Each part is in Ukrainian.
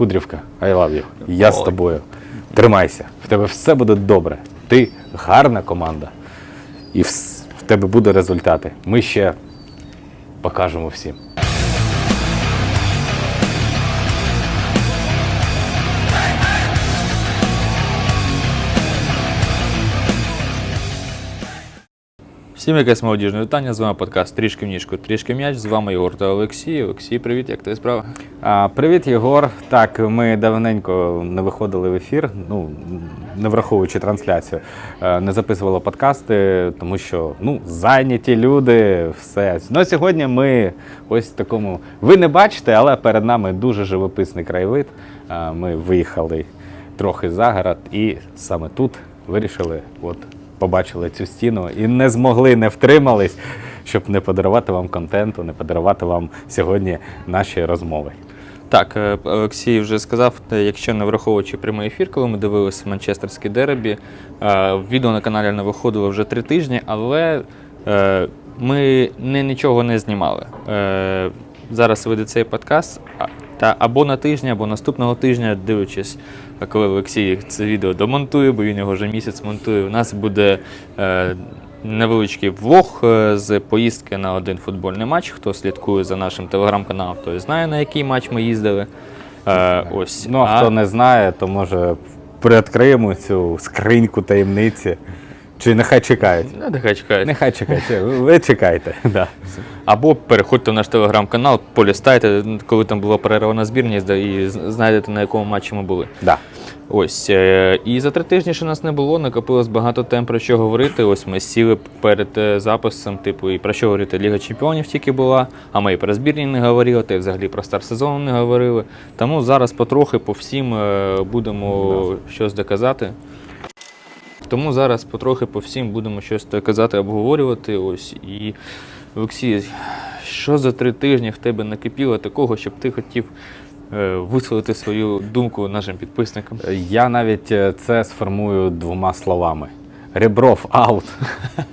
Кудрівка, I love you. Я з тобою. Тримайся. В тебе все буде добре. Ти гарна команда. І в тебе буде результати. Ми ще покажемо всім. Всім якесь молодіжне вітання. З вами подкаст Трішки в ніжку, трішки м'яч. З вами Єгор та Олексій. Олексій, привіт, як твої справи? А, привіт, Єгор. Так, ми давненько не виходили в ефір, ну не враховуючи трансляцію, е, не записували подкасти, тому що ну зайняті люди, все. Ну сьогодні ми ось в такому. Ви не бачите, але перед нами дуже живописний краєвид. Е, Ми виїхали трохи за город, і саме тут вирішили, от побачили цю стіну і не змогли, не втримались, щоб не подарувати вам контенту, не подарувати вам сьогодні наші розмови. Так, е, Олексій вже сказав, е, якщо не враховуючи прямий ефір, коли ми дивилися Манчестерський дербі, е, відео на каналі не виходило вже три тижні, але ми не, нічого не знімали. Зараз вийде цей подкаст. Та або на тижні, або наступного тижня, дивлячись, коли Олексій це відео домонтує, бо він його вже місяць монтує. У нас буде е, невеличкий влог е, з поїздки на один футбольний матч. Хто слідкує за нашим телеграм-каналом, той знає, на який матч ми їздили. Е, ось. Ну, а хто не знає, то може приоткриємо цю скриньку таємниці. Чи нехай чекають? Ну, нехай чекають. Нехай чекають. Ви чекайте. Да. Або переходьте в наш телеграм-канал, полістайте, коли там була перерва на збірні, і знайдете, на якому матчі ми були. Да. Ось е, і за три тижні, що нас не було, накопилось багато тем про що говорити. Ось ми сіли перед е, записом, типу, і про що говорити Ліга Чемпіонів тільки була, а ми і про збірні не говорили, та й взагалі про старт сезону не говорили. Тому зараз потрохи по всім е, будемо щось доказати. Тому зараз потрохи по всім будемо щось казати, обговорювати. Ось і Олексій, що за три тижні в тебе накипіло такого, щоб ти хотів е, висловити свою думку нашим підписникам? Я навіть е, це сформую двома словами. Ребров аут.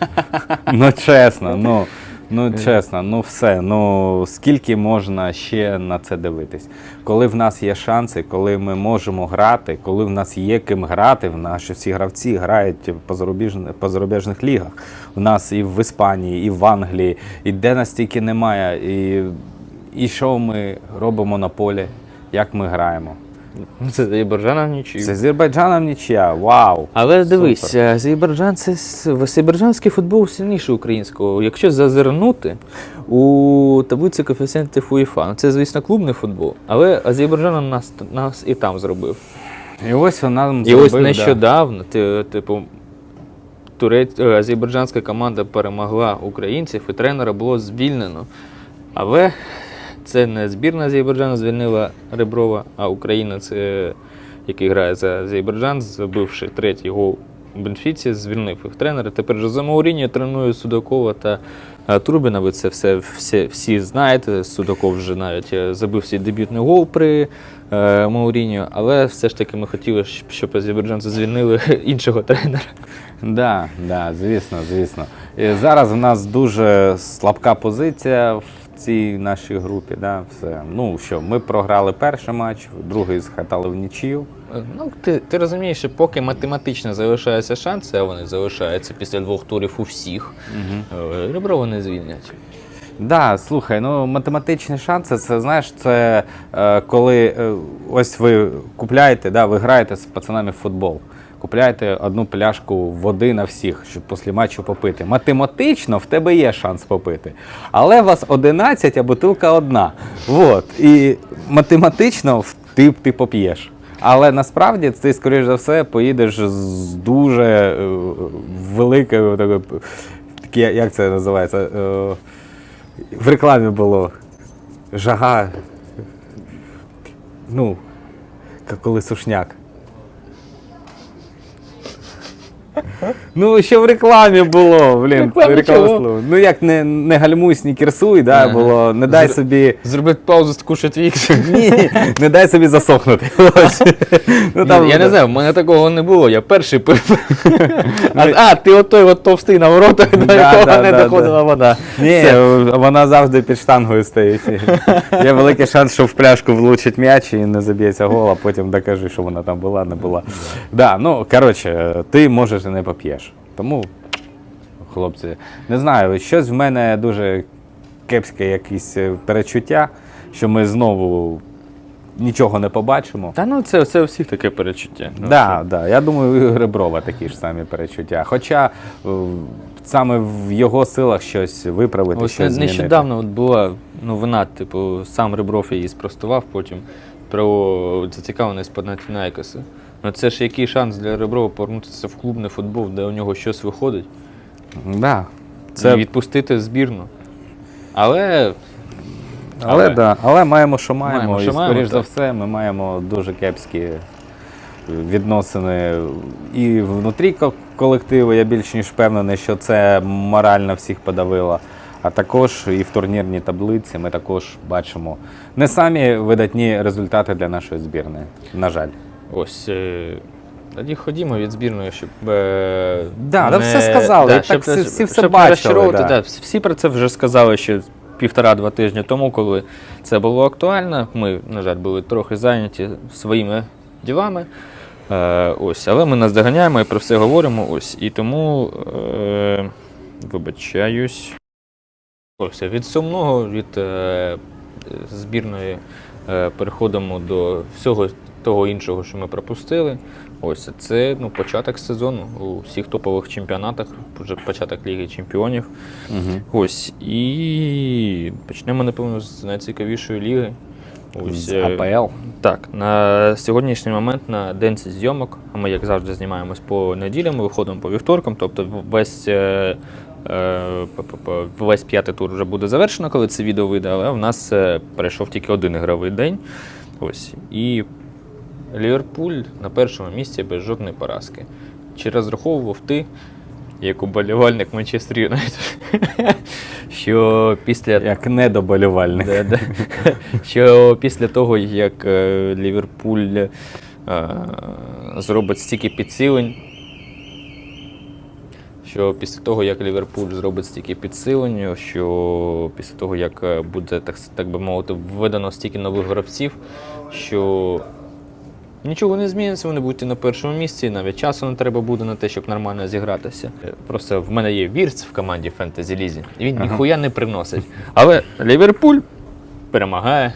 ну чесно, ну. Ну, чесно, ну все. Ну скільки можна ще на це дивитись? Коли в нас є шанси, коли ми можемо грати, коли в нас є ким грати, в наші всі гравці грають по зарубіжних, по зарубіжних лігах. У нас і в Іспанії, і в Англії, і де нас тільки немає. І, і що ми робимо на полі, як ми граємо. Ну, Це Азербайджаном нічого. З Азербайджаном нічия, вау! Але дивись, Супер. Азербайджан це азербайджанський футбол сильніший українського. Якщо зазирнути у таблиці коефіцієнтів УЄФА, ну це, звісно, клубний футбол, але Азербайджан нас, нас і там зробив. І ось вона нам І зробив, ось да. нещодавно, ти- типу, турець, е, азербайджанська команда перемогла українців, і тренера було звільнено. Але це не збірна Азербайджану звільнила Реброва, а Україна, це, який грає за Азербайджан, забивши третій гол у Бенфіці, звільнив їх тренера. Тепер же за Мауріньо тренує Судакова та Турбіна. Ви це все, всі, всі знаєте. Судаков вже навіть е, забив свій дебютний гол при е, Мауріньо, але все ж таки ми хотіли, щоб- азербайджанці звільнили іншого тренера. Да, да, звісно, звісно. І зараз в нас дуже слабка позиція цій нашій групі. Да, все. Ну що, ми програли перший матч, другий схатали в нічию. Е, Ну, ти, ти розумієш, що поки математично залишаються шанси, а вони залишаються після двох турів у всіх, е, Реброва не звільнять. Да, слухай, ну математичні шанси, це знаєш, це е, коли е, ось ви купляєте, да, ви граєте з пацанами в футбол. Купляєте одну пляшку води на всіх, щоб після матчу попити. Математично в тебе є шанс попити. Але вас 11, а бутилка одна. Вот. І математично ти, ти поп'єш. Але насправді ти, скоріш за все, поїдеш з дуже е, великою як це називається? Е, в рекламі було жага. Ну, коли сушняк. Ну, ще в рекламі було, блін. Реклама реклама чого? Ну як не, не гальмуй, снікерсуй, да, Ага. було. Не дай Зр- собі. Зробити паузу, скушати вікс. Ні, не дай собі засохнути. Ось. Ну, там- я не знаю, в мене такого не було, я перший пив. а, а, ти отой от товстий на воротах, до Да, якого да, не да, доходила да. вода. Ні, Це- вона завжди під штангою стоїть. Є великий шанс, що в пляшку влучить м'яч і не заб'ється гол, а потім докажи, що вона там була, не була. Да, ну, коротше, ти можеш і не поп'єш. Тому, хлопці, не знаю, щось в мене дуже кепське якісь е, перечуття, що ми знову нічого не побачимо. Та ну це, це у всіх таке перечуття. Ну, Да, да. Я думаю, і Греброва такі ж самі перечуття. Хоча е, саме в його силах щось виправити, Ось щось змінити. нещодавно от була новина, типу, сам Ребров її спростував потім про зацікавленість Панатінайкоса. Ну це ж який шанс для Реброва повернутися в клубний футбол, де у нього щось виходить, Да. це... І відпустити збірну. Але Але, Але- Да. Але маємо, що маємо. Маємо, і, що маємо, скоріш за так. все, ми маємо дуже кепські відносини і внутрі колективу. Я більш ніж впевнений, що це морально всіх подавило. А також і в турнірній таблиці ми також бачимо не самі видатні результати для нашої збірної. На жаль. Ось. е, Тоді ходімо від збірної, щоб. Е, Да, да все сказали, і так всі- всі все щоб бачили, да. да, всі про це вже сказали ще півтора-два тижні тому, коли це було актуально. Ми, на жаль, були трохи зайняті своїми ділами. Е, ось, але ми наздоганяємо і про все говоримо. Ось. І тому е, вибачаюсь. Ось, від сумного, від е, збірної е, переходимо до всього того іншого, що ми пропустили. Ось це ну, початок сезону у всіх топових чемпіонатах, вже початок Ліги Чемпіонів. Угу. Ось. І почнемо, напевно, з найцікавішої ліги. Ось, З е, АПЛ. так, на сьогоднішній момент на день зйомок, а ми, як завжди, знімаємось по неділям, виходимо по вівторкам, тобто весь, е, е, весь п'ятий тур вже буде завершено, коли це відео вийде, але в нас перейшов тільки один ігровий день. Ось. І Ліверпуль на першому місці без жодної поразки. Чи розраховував ти, як уболівальник Манчестер Юнайтед, що після Як недоболівальник. Да, да. Що після того, як е, Ліверпуль е, зробить стільки підсилень, що після того, як Ліверпуль зробить стільки підсилень, що після того, як е, буде, так, так би мовити, введено стільки нових гравців, що нічого не зміниться, вони будуть і на першому місці, навіть часу не треба буде на те, щоб нормально зігратися. Е, Просто в мене є вірц в команді Фентезі Лізі, і він Ага. ніхуя не приносить. Але Ліверпуль перемагає.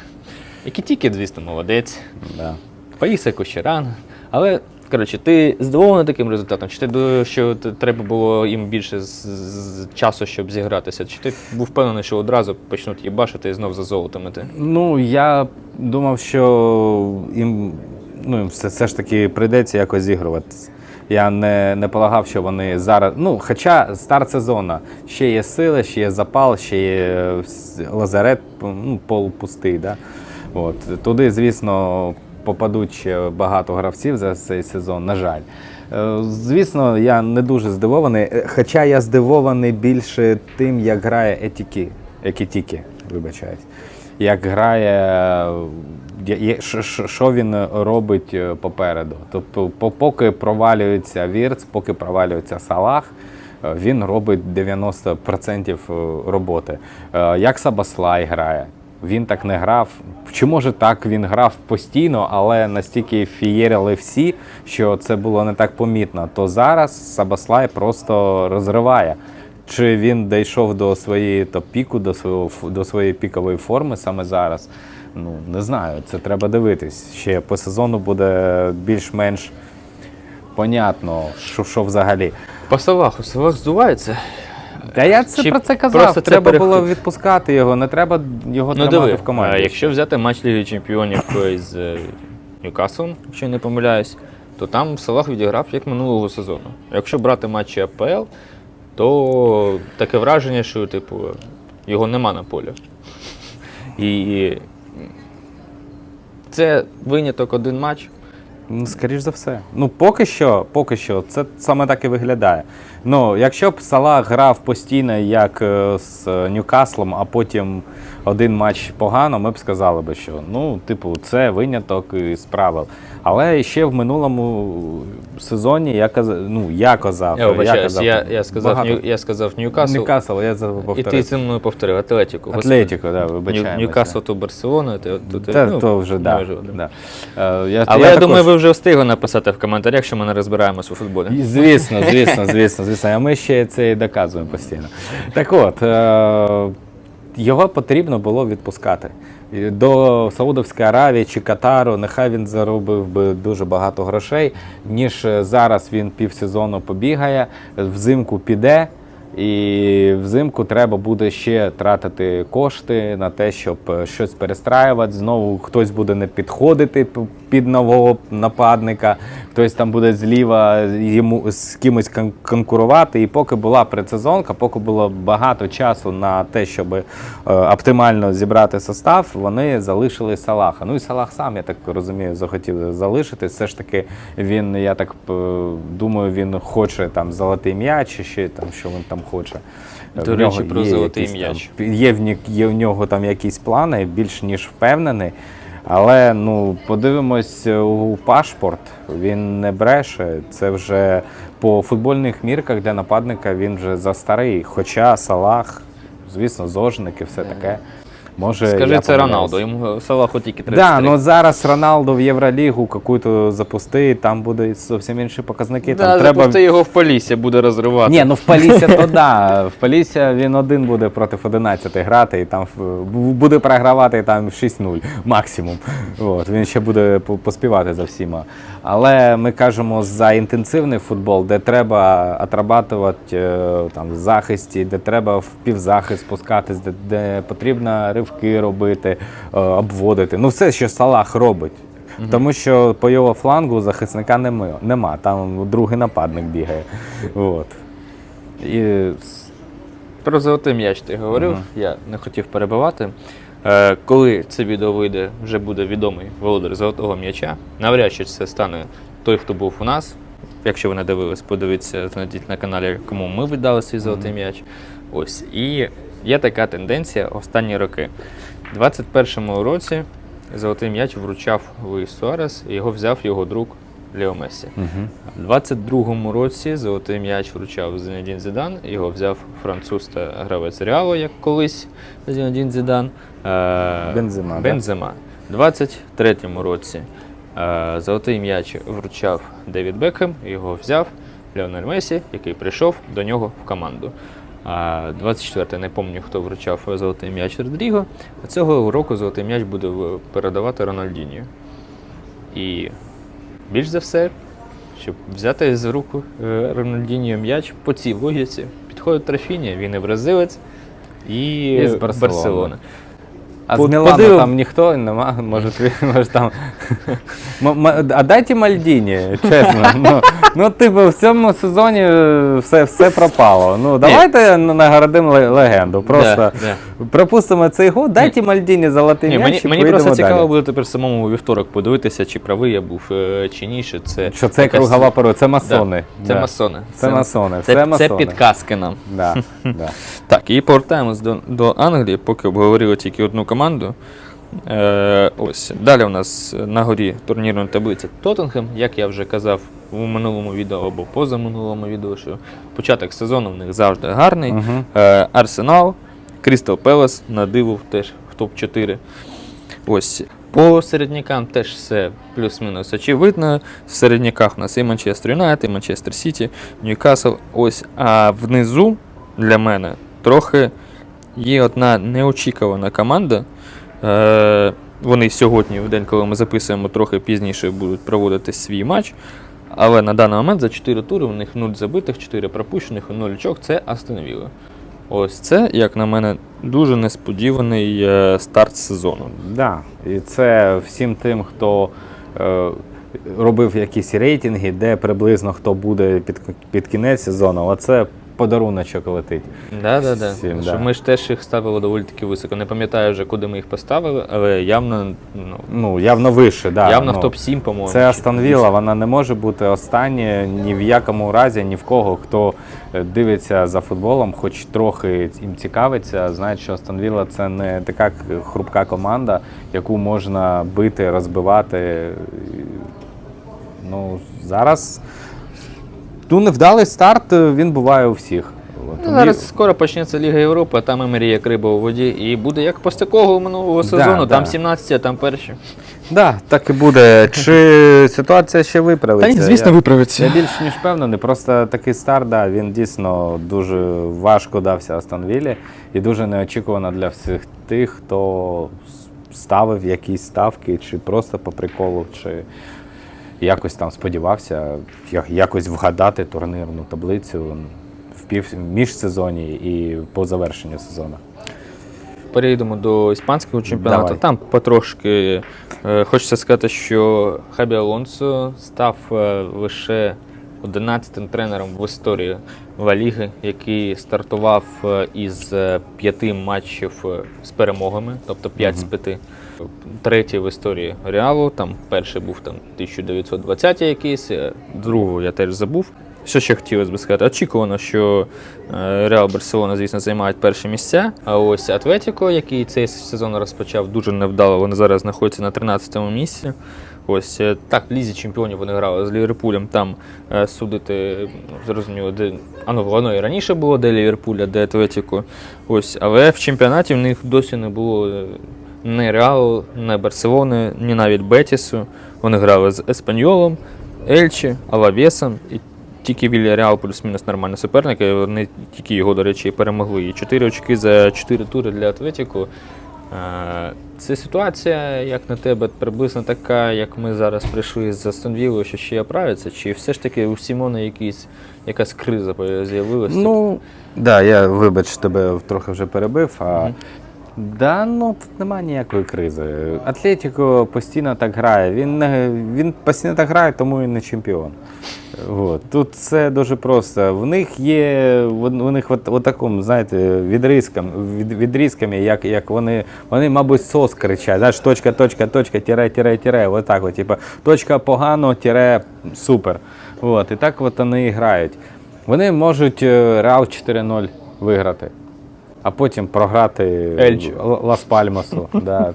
Які тільки, звісно, молодець. Да. Паїса Кощеран. Але, коротше, ти здивований таким результатом? Чи ти думаєш, що треба було їм більше з, з часу, щоб зігратися? Чи ти був впевнений, що одразу почнуть їбашити і знов за золотом іти? Ну, я думав, що їм ну, все, все ж таки прийдеться якось зігруватися. Я не, не полагав, що вони зараз. Ну, хоча старт сезону, ще є сили, ще є запал, ще є е, лазарет, ну, полупустий. Да? От. Туди, звісно, попадуть ще багато гравців за цей сезон, на жаль. Е, Звісно, я не дуже здивований, е, хоча я здивований більше тим, як грає Етікі, Екітікі, вибачаюсь. Як грає, що- він робить е, попереду. Тобто, поки провалюється Вірц, поки провалюється Салах, е, він робить 90% роботи. Е, Як Сабаслай грає. Він так не грав. Чи може так він грав постійно, але настільки фієрили всі, що це було не так помітно. То зараз Сабаслай просто розриває. Чи він дійшов до своєї топ-піку, до до своєї пікової форми саме зараз? Ну не знаю. Це треба дивитись. Ще по сезону буде більш-менш понятно, що, що взагалі. По Салаху, Салах здувається. Та я це Чи про це казав. просто треба треба було відпускати його, не треба його Ну тримати диви, в команді. а якщо взяти матч Ліги Чемпіонів із е, Ньюкаслом, якщо я не помиляюсь, то там Салах відіграв як минулого сезону. Якщо брати матчі АПЛ, то таке враження, що типу, його нема на полі. І це виняток один матч. Ну, скоріш за все. Ну, поки що, поки що, це саме так і виглядає. Ну, якщо б Салах грав постійно, як е, з е, Ньюкаслом, а потім один матч погано, ми б сказали би, що ну, типу, це виняток із правил. Але ще в минулому сезоні я казав, ну, я казав, Я вибачаюсь, казав, я, я, сказав, багато- Нью, я сказав Ньюкасл, Ньюкасл, я забув і ти зі мною повторив Атлетіку. Атлетико, да, вибачаємо. Ньюкасл то Барселона, то, то, то, Та, ну, то вже, да, неважливо, да. да. Е, я, Але я, також- думаю, ви вже встигли написати в коментарях, що ми не розбираємось у футболі. І, Звісно, звісно, звісно, звісно. А ми ще це і доказуємо постійно. Так от, е- його потрібно було відпускати. До Саудовської Аравії чи Катару, нехай він заробив би дуже багато грошей, ніж е, зараз він півсезону побігає, взимку піде. І взимку треба буде ще тратити кошти на те, щоб е, щось перестраювати. Знову хтось буде не підходити під нового нападника, хтось там буде зліва йому з кимось конкурувати. І поки була предсезонка, поки було багато часу на те, щоб е, оптимально зібрати состав, вони залишили Салаха. Ну і Салах сам, я так розумію, захотів залишити. Все ж таки, він, я так е, думаю, він хоче там золотий м'яч, чи ще там, що він там хоче. До речі, про золотий м'яч. Є, в є в нього там якісь плани, більш ніж впевнений. Але ну, подивимось у пашпорт, він не бреше. Це вже по футбольних мірках для нападника він вже за старий. Хоча Салах, звісно, зожник і все таке. Може, Скажи, я це помиляюсь. Роналдо, йому Салаху тільки 33. Да, ну зараз Роналду в Євролігу какую-то запусти, там буде зовсім інші показники. да, там треба запусти його в Полісся, буде розривати. ні, ну в Полісся то да. В Полісся він один буде проти 11 грати і там буде програвати там 6-0 максимум. От, він ще буде поспівати за всіма. Але ми кажемо за інтенсивний футбол, де треба отрабатувати е, там в захисті, де треба в півзахист спускатись, де, де потрібно ривки робити, е, обводити. Ну все, що Салах робить. Тому що по його флангу захисника нема, там другий нападник бігає. От. І Про золотий м'яч ти говорив, Мгм. я не хотів перебивати. Е, коли це відео вийде, вже буде відомий володар золотого м'яча. Навряд чи це стане той, хто був у нас. Якщо ви не дивились, подивіться, знайдіть на каналі, кому ми віддали свій золотий м'яч. Ось. І є така тенденція останні роки. У 21-му році золотий м'яч вручав Луїс Суарес, і його взяв його друг Лео Мессі. У 22-му році золотий м'яч вручав Зінедін Зідан, його взяв француз та гравець Реалу, як колись Зінедін Зідан. Бензема, да? Бензема. У 23-му році е, золотий м'яч вручав Девід Бекхем, його взяв Леонель Месі, який прийшов до нього в команду. А 24-й не пам'ятаю, хто вручав золотий м'яч Родріго. А цього року золотий м'яч буде передавати Рональдінію. І більш за все, щоб взяти з руку е, Рональдіньо м'яч по цій логіці, підходить Трофіні, він і бразилець, і, І з Барселони. Барселона. А По- з Мілану подивим- там ніхто нема, може, може там. А дайте Мальдіні, чесно. Ну, типу, в цьому сезоні е, все, все пропало. Ну, давайте нагородимо легенду. Просто пропустимо цей год, дайте Мальдіні золотий м'яч мені мені просто цікаво буде тепер самому вівторок подивитися, чи правий я був е, чи ні. Що це, Що це якась- кругова пора, це масони. Да, це Да. масони. Це масони, Це, це це підказки нам. Да, да. Так, і повертаємось до, до Англії, поки обговорили тільки одну команду. Е, ось. Далі у нас на горі турнірної таблиці Тоттенхем, як я вже казав у минулому відео або позаминулому відео, що початок сезону в них завжди гарний. Е, Арсенал, Крістал Пелес на диво теж в топ-4. Ось. По середнякам теж все плюс-мінус очевидно. В середняках у нас і Манчестер Юнайтед, і Манчестер Сіті, Ньюкасл. Ось. А внизу для мене трохи є одна неочікувана команда. Е, вони сьогодні, в день, коли ми записуємо, трохи пізніше будуть проводити свій матч. Але на даний момент за 4 тури у них 0 забитих, 4 пропущених і 0 очок. Це Астон Ось це, як на мене, дуже несподіваний е, старт сезону. Да. І це всім тим, хто е, робив якісь рейтинги, де приблизно хто буде під, під кінець сезону. Оце подаруночок летить. Да, да, да. Всім, Що да. Ми ж теж їх ставили доволі таки високо. Не пам'ятаю вже, куди ми їх поставили, але явно, ну, Ну, явно вище, да. явно ну, в топ-7, по-моєму. Це Астон Вілла, вона не може бути остання ні в якому разі, ні в кого, хто е, дивиться за футболом, хоч трохи їм цікавиться, знає, що Астон Вілла це не така хрупка команда, яку можна бити, розбивати. Ну, зараз ну, невдалий старт е, він буває у всіх. От, Ну, зараз скоро почнеться Ліга Європи, а там і мріє криба у воді. І буде як Постакового минулого Да, сезону, там да. 17, а там перші. Да, так і буде. Чи ситуація ще виправиться? Я- виправиться. Я більш ніж впевнений, просто такий старт, да, він дійсно дуже важко дався Астон Віллі і дуже неочікувано для всіх тих, хто с- ставив якісь ставки, чи просто по приколу, чи якось там сподівався якось вгадати турнірну таблицю в пів міжсезоні і по завершенню сезону. Перейдемо до іспанського чемпіонату. Давай. Там потрошки е, хочеться сказати, що Хабі Алонсо став е, лише 11-тим тренером в історії Ліги, який стартував е, із е, п'яти матчів е, з перемогами, тобто 5 з 5. Третій в історії Реалу, там перший був там 1920 якийсь, другого я теж забув. Що ще хотілося б сказати? Очікувано, що Реал Барселона, звісно, займають перші місця. А ось Атлетіко, який цей сезон розпочав дуже невдало, вони зараз знаходяться на 13-му місці. Ось е, так, в лізі чемпіонів вони грали з Ліверпулем. Там е, судити ну, зрозуміло, де а ну, воно і раніше було, де Ліверпуля, де Атлетіко. Ось, але в чемпіонаті в них досі не було е, ні Реалу, ні Барселони, ні навіть Бетісу. Вони грали з Еспаньолом, Ельчі, Алавесом і тільки Вільяреал плюс-мінус нормальні суперники. і Вони тільки його, до речі, перемогли. І 4 очки за 4 тури для Атлетіку. Е, Це ситуація, як на тебе, приблизно така, як ми зараз прийшли з Астонвілою, що ще оправиться, чи все ж таки у Сімона якісь, якась криза з'явилася? Ну, да, я вибач, тебе трохи вже перебив. А, Мгм. Да, ну тут немає ніякої кризи. Атлетіко постійно так грає. Він, він постійно так грає, тому і не чемпіон. От. Тут все дуже просто. В них є в, них от, от такому, знаєте, відрізкам, від, відрізками, як, як вони, вони, мабуть, сос кричать. Знаєш, точка, точка, точка, тіре. От от, типу, точка погано, тіре, супер. От, і так от вони і грають. Вони можуть е, Реал 4-0 виграти, а потім програти Ельчі. Лас Пальмасу. Да,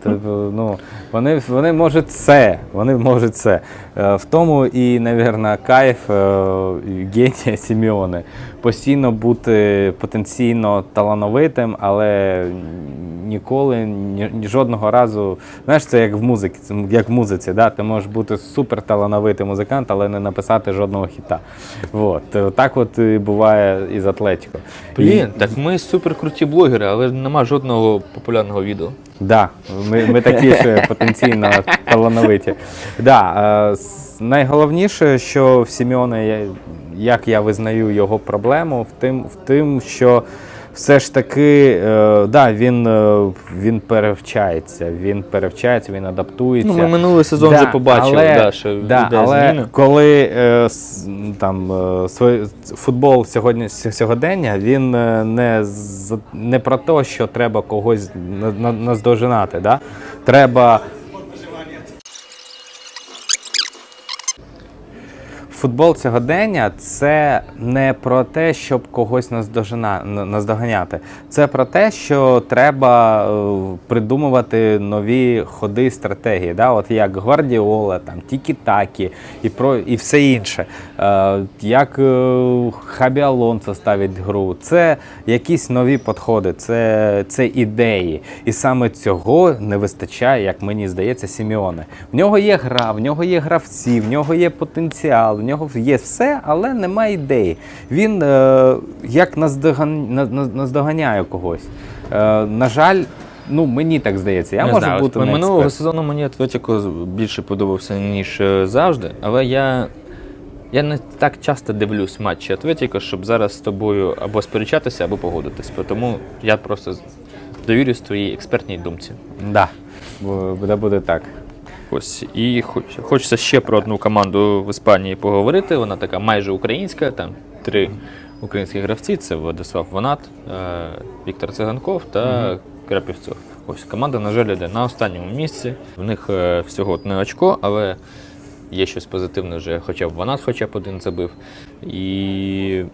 ну, вони, вони можуть це. Вони можуть все. Е, В тому і, мабуть, кайф е, генія Сімеони. Постійно бути потенційно талановитим, але ніколи, ні, жодного разу. Знаєш, це як в музиці, як в музиці, да? ти можеш бути супер талановитий музикант, але не написати жодного хіта. Вот. Е, Так от буває і з Атлетіко. Блін, так ми суперкруті блогери, але нема жодного популярного відео. Да, ми, ми такі ж потенційно талановиті. Да, е, найголовніше, що в Сімеона, як я визнаю його проблему, в тим, в тим що все ж таки, е, да, він, е, він перевчається, він перевчається, він адаптується. Ну, ми минулий сезон Да, вже побачили, але, да, що да, йде але зміни. коли е, с- там е, свой- футбол сьогодні сьогодення, він е, не з- не про те, що треба когось на- на- наздожинати. Да? Треба. Футбол сьогодення це не про те, щоб когось наздожина, наздоганяти. Це про те, що треба е, придумувати нові ходи, стратегії. Да? От як Гвардіола, там, Тікі-Такі і, про, і все інше. Е, як е, Хабі Алонсо ставить гру. Це якісь нові підходи, це, це ідеї. І саме цього не вистачає, як мені здається, Сімеоне. В нього є гра, в нього є гравці, в нього є потенціал, нього є все, але немає ідеї. Він е, як наздоган, на- на- наздоганяє когось. Е, на жаль, ну мені так здається. Я не можу знаю, бути не минулого експерт. сезону мені Атлетіко більше подобався, ніж е, завжди, але я. Я не так часто дивлюсь матчі Атлетіко, щоб зараз з тобою або сперечатися, або погодитись. Тому я просто довірюсь твоїй експертній думці. Да, буде, буде так. Ось і хоч, хочеться ще про одну команду в Іспанії поговорити. Вона така майже українська, там три українські гравці: це Владислав Ванат, е, Віктор Циганков та Крапівцов. Ось команда, на жаль, йде на останньому місці. В них е, всього одне очко, але є щось позитивне вже, хоча б Ванат хоча б один забив. І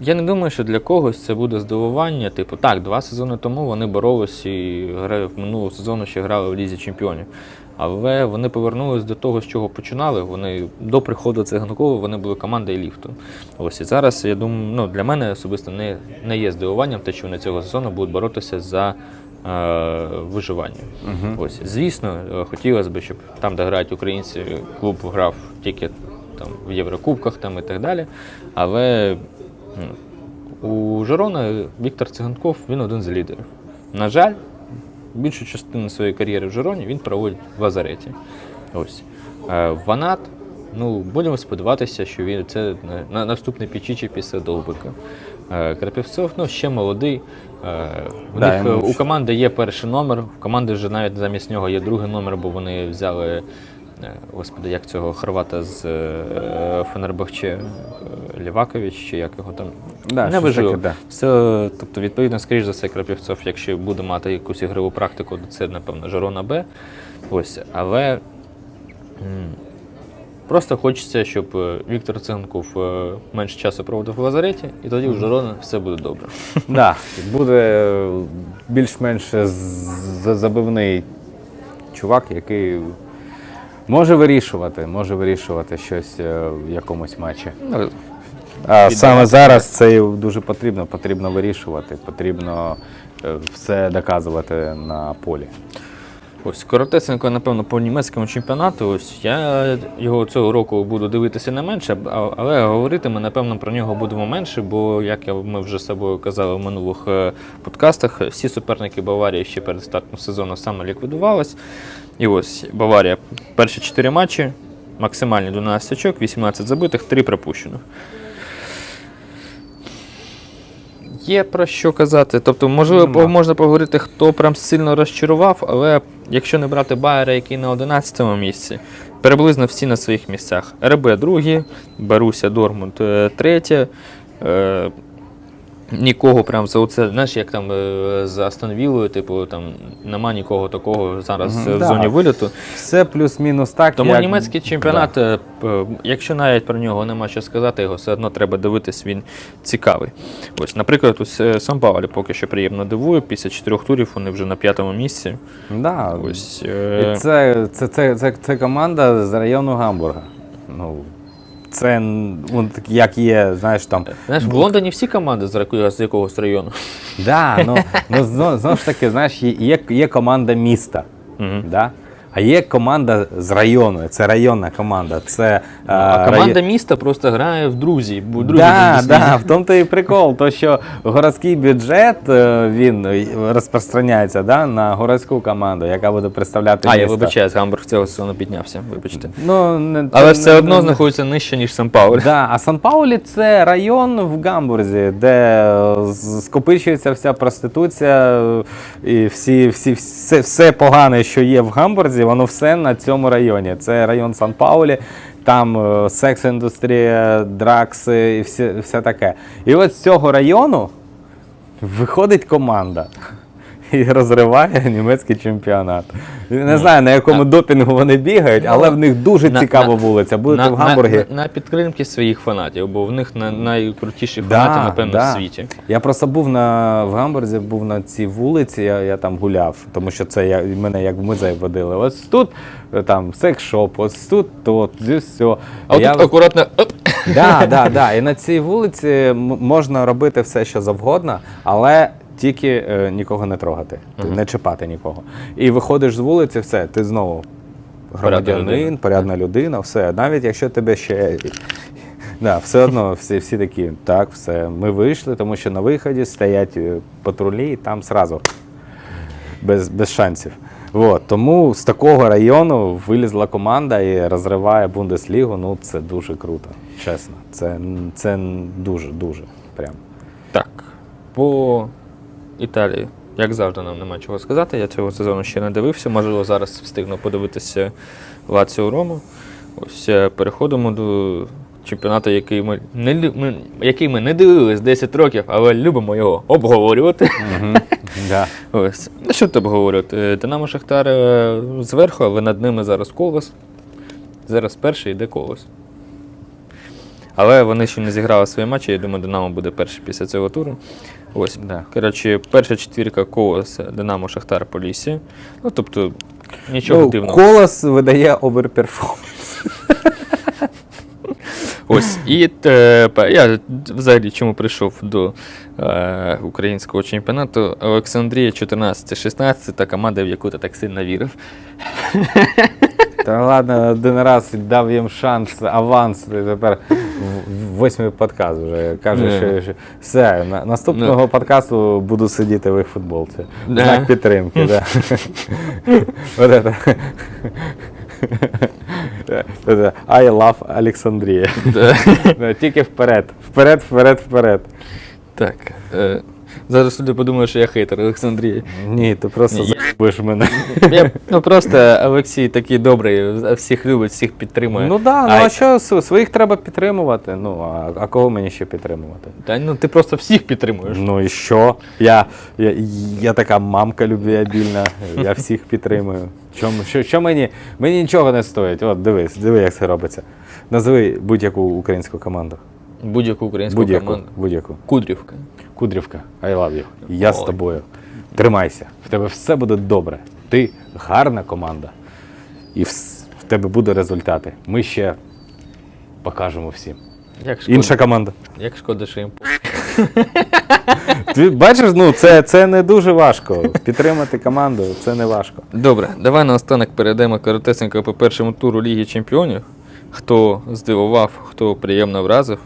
я не думаю, що для когось це буде здивування. Типу, так, два сезони тому вони боролись і гра- в минулого сезону ще грали в Лізі Чемпіонів. Але вони повернулись до того, з чого починали. Вони до приходу Циганкова вони були командою ліфту. Ось і зараз я думаю, ну для мене особисто не, не є здивуванням, те, що вони цього сезону будуть боротися за е, виживання. Ось, звісно, е, хотілося б, щоб там, де грають українці, клуб грав тільки там в Єврокубках там і так далі. Але у Жирона Віктор Циганков він один з лідерів. На жаль, більшу частину своєї кар'єри в Жироні він проводить в Лазареті. Ось. Е, Ванат, ну, будемо сподіватися, що він це на, на наступний пічічі після Довбика. Е, Крапівцов, ну, ще молодий. Е, У, Да, них, у команди є перший номер, в команди вже навіть замість нього є другий номер, бо вони взяли. Е, Господи, як цього хорвата з е, Фенербахче е, Лівакович, чи як його там Да, не таке, да. Все, тобто, відповідно, скоріш за все, Крапівцов, якщо буде мати якусь ігрову практику, то це, напевно, Жорона Б. Ось, але просто хочеться, щоб Віктор Циганков е, менше часу проводив в лазареті, і тоді у Жорона все буде добре. Да, буде більш-менш забивний чувак, який може вирішувати, може вирішувати щось е, в якомусь матчі. Ну, А саме зараз це дуже потрібно. Потрібно вирішувати, потрібно е, все доказувати на полі. Ось коротесенько, напевно, по німецькому чемпіонату. Ось я його цього року буду дивитися не менше, але говорити ми, напевно, про нього будемо менше, бо, як ми вже з собою казали в минулих е, подкастах, всі суперники Баварії ще перед стартом сезону саме ліквідувались. І ось Баварія перші 4 матчі, максимальні 12 очок, 18 забитих, 3 пропущених. Є про що казати. Тобто, можливо, можна поговорити, хто прям сильно розчарував, але якщо не брати Байера, який на 11 місці, приблизно всі на своїх місцях. РБ другі, Баруся Дормунд е, третє. Е, Нікого прям за оце, знаєш, як там е, за Віллою, типу, там нема нікого такого зараз Мгм, е, в да. зоні виліту. Все плюс-мінус так. Тому як... німецький чемпіонат, е, п- якщо навіть про нього нема що сказати, його все одно треба дивитись, він цікавий. Ось, наприклад, ось е, Сан Паулі поки що приємно дивує. Після чотирьох турів вони вже на п'ятому місці. Да. Ось, І е, це, це, це, це, це команда з району Гамбурга. Ну, це ну, так як є, знаєш, там. Знаєш, в Лондоні всі команди з раку- з якогось району. Да, ну, ну знову, знов ж таки, знаєш, є, є, є команда міста. Да? А є команда з району, це районна команда. Це, А е, команда рай- міста просто грає в друзі. друзі Да, да, в тому то і прикол, то що городський бюджет е, він розпространяється да, на городську команду, яка буде представляти А, я місто. вибачаюсь, Гамбург цього сезону піднявся, вибачте. Ну, не, Але це все не- одно не- знаходиться нижче, ніж Сан Паулі. Да, а Сан Паулі це район в Гамбурзі, де е, скопичується вся проституція і всі, всі, все, все погане, що є в Гамбурзі, воно все на цьому районі. Це район Сан Паулі, там е, секс-індустрія, дракси і все, все таке. І от з цього району виходить команда. І розриває німецький чемпіонат. Не знаю, на якому допінгу вони бігають, але в них дуже На- цікава на- вулиця. Будете в Гамбургі. На, на, підтримки своїх фанатів, бо в них на, найкрутіші фанати, напевно, в світі. Я просто був на, в Гамбурзі, був на цій вулиці, я, я там гуляв, тому що це я, мене як в музей водили. Ось тут е, там секс-шоп, ось тут то, здесь все. А я, отут акуратно. Оп. да, да, да. І на цій вулиці м- можна робити все, що завгодно, але тільки е, нікого не трогати, ти не чіпати нікого. І виходиш з вулиці, все, ти знову громадянин, людина. порядна людина, все. Навіть якщо тебе ще. Да, все одно всі, всі такі, так, все, ми вийшли, тому що на виході стоять е, патрулі, і там сразу без, без шансів. Вот, тому з такого району вилізла команда і розриває Бундеслігу. Ну це дуже круто, чесно. Це, це дуже, дуже прям. Так, по Італії, як завжди, нам нема чого сказати. Я цього сезону ще не дивився. Можливо, зараз встигну подивитися Лаціо Рому. Ось е, переходимо до чемпіонату, який ми не ми, який ми не дивились 10 років, але любимо його обговорювати. Да. Ось. Ну, що тут обговорювати? Динамо Шахтар е, зверху, але над ними зараз колос. Зараз перший йде колос. Але вони ще не зіграли свої матчі, я думаю, Динамо буде перший після цього туру. Ось. Да. Коротше, перша четвірка колос Динамо Шахтар Полісся. Ну, тобто, нічого Ну, дивного. Колос видає оверперформанс. Ось. І е, я взагалі чому прийшов до е, українського чемпіонату. Олександрія 14-16, та команда, в яку ти так сильно вірив. Та ладно, один раз дав їм шанс, аванс, і тепер восьмий подкаст вже каже, що, що все, на, наступного подкасту буду сидіти в їх футболці. Не. Знак підтримки, да. Вот это. Это I love Олександрія. Тільки вперед, вперед, вперед, вперед. Так. Е, зараз люди подумають, що я хейтер Олександрії. Ні, ти просто заїбиш мене. Я, ну просто Олексій такий добрий, всіх любить, всіх підтримує. Ну да, ну А- що своїх треба підтримувати? Ну а, а кого мені ще підтримувати? Та ну ти просто всіх підтримуєш. Ну і що? Я, я, я така мамка любвеобільна, я всіх підтримую. Чому, що, що мені? Мені нічого не стоїть. От дивись, диви, як це робиться. Назви будь-яку українську команду. Будь-яку українську Будь-яку. команду. Будь-яку. Кудрівка. Кудрівка, I love you. Я з тобою. Тримайся. В тебе все буде добре. Ти гарна команда. І в тебе будуть результати. Ми ще покажемо всім. Як шкода, Інша команда. як шкода, що їм Ти бачиш, ну це, це не дуже важко. Підтримати команду це не важко. Добре, давай наостанок перейдемо коротесенько по першому туру Ліги Чемпіонів. Хто здивував, хто приємно вразив.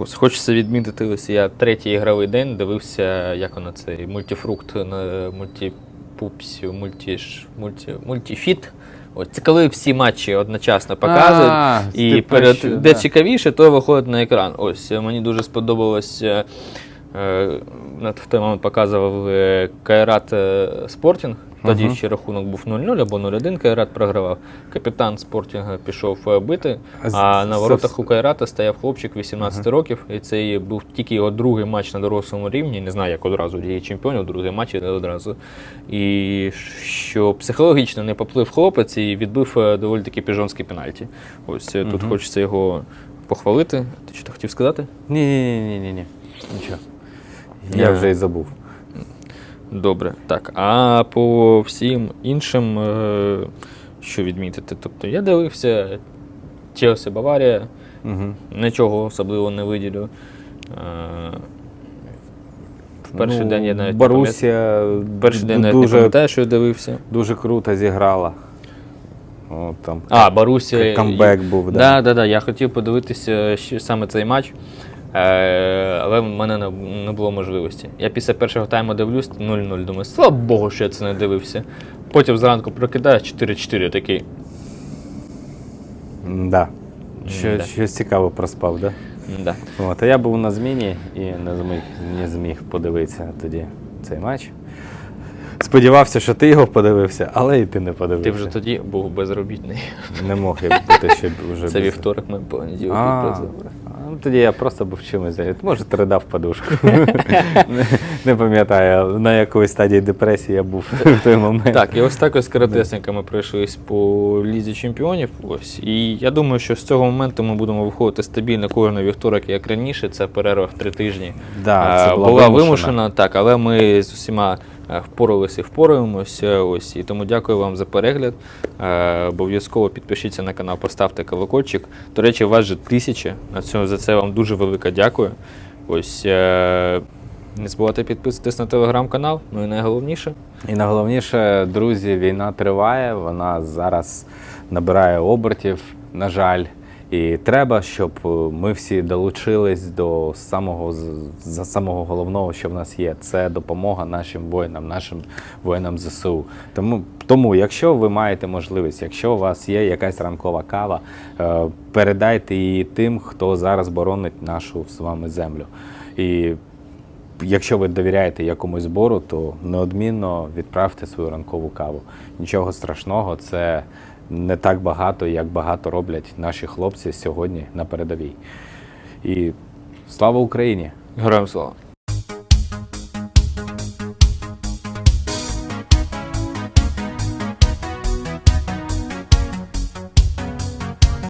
Ось хочеться відмітити, ось я третій ігровий день дивився, як воно цей мультифрукт на мультипупсі, мультіш, мульті, мультіфіт. Ось це коли всі матчі одночасно показують. А, і перед, що, де да. цікавіше, то виходить на екран. Ось е, мені дуже сподобалось. е, е, В той момент показував е, Кайрат е, Спортінг. Тоді Мгм. ще рахунок був 0-0 або 0-1, Кайрат програвав. Капітан Спортінга пішов е, бити, А на воротах у Кайрата стояв хлопчик 18 років. І це був тільки його другий матч на дорослому рівні. Не знаю, як одразу Ліги Чемпіонів, другий матч не одразу. І що психологічно не поплив хлопець і відбив е, доволі таки піжонський пенальті. Ось е, тут Мгм. хочеться його похвалити. Ти що хотів сказати? Ні, ні, ні, ні, ні. Нічого. Я Я- вже і забув. Добре, так. А по всім іншим, е, що відмітити? Тобто я дивився Челсі Баварія, Угу. нічого особливо не виділю. Е, В перший день я навіть. Борусія Перший день навіть не пам'ятаю, що я дивився. дуже круто зіграла. О, там А, Борусія. камбек був, да. Да, да, да. Я хотів подивитися саме цей матч, але в мене не, було можливості. Я після першого тайму дивлюсь 0-0. Думаю, слава Богу, що я це не дивився. Потім зранку прокидаю 4-4 такий. Да. Що, Да. Щось цікаво проспав, да? Да. От, а я був на зміні і не зміг, не зміг подивитися тоді цей матч. Сподівався, що ти його подивився, але і ти не подивився. Ти вже тоді був безробітний. Не мог я бути ще вже. Це без- вівторок, ми понеділок ну, тоді я просто був чимось зайнятий. Може, ти ридав подушку. не, пам'ятаю, на якої стадії депресії я був в той момент. Так, і ось так ось коротесенько ми пройшлись по Лізі Чемпіонів. Ось. І я думаю, що з цього моменту ми будемо виходити стабільно кожен вівторок, як раніше. Це перерва в три тижні. Да, це була була вимушена. вимушена, так, але ми з усіма впоралися і впораємося. Ось. І тому дякую вам за перегляд. Е, Обов'язково підпишіться на канал, поставте колокольчик. До речі, вас же цьому за це вам дуже велике дякую. Ось. е, Не забувайте підписуватись на телеграм-канал. Ну і найголовніше. І найголовніше, друзі, війна триває, вона зараз набирає обертів, на жаль. І треба, щоб е, ми всі долучились до самого за самого головного, що в нас є. Це допомога нашим воїнам, нашим воїнам ЗСУ. Тому, тому, якщо ви маєте можливість, якщо у вас є якась ранкова кава, е, передайте її тим, хто зараз боронить нашу з вами землю. І Якщо ви довіряєте якомусь збору, то неодмінно відправте свою ранкову каву. Нічого страшного, це не так багато, як багато роблять наші хлопці сьогодні на передовій. І слава Україні! Героям слава!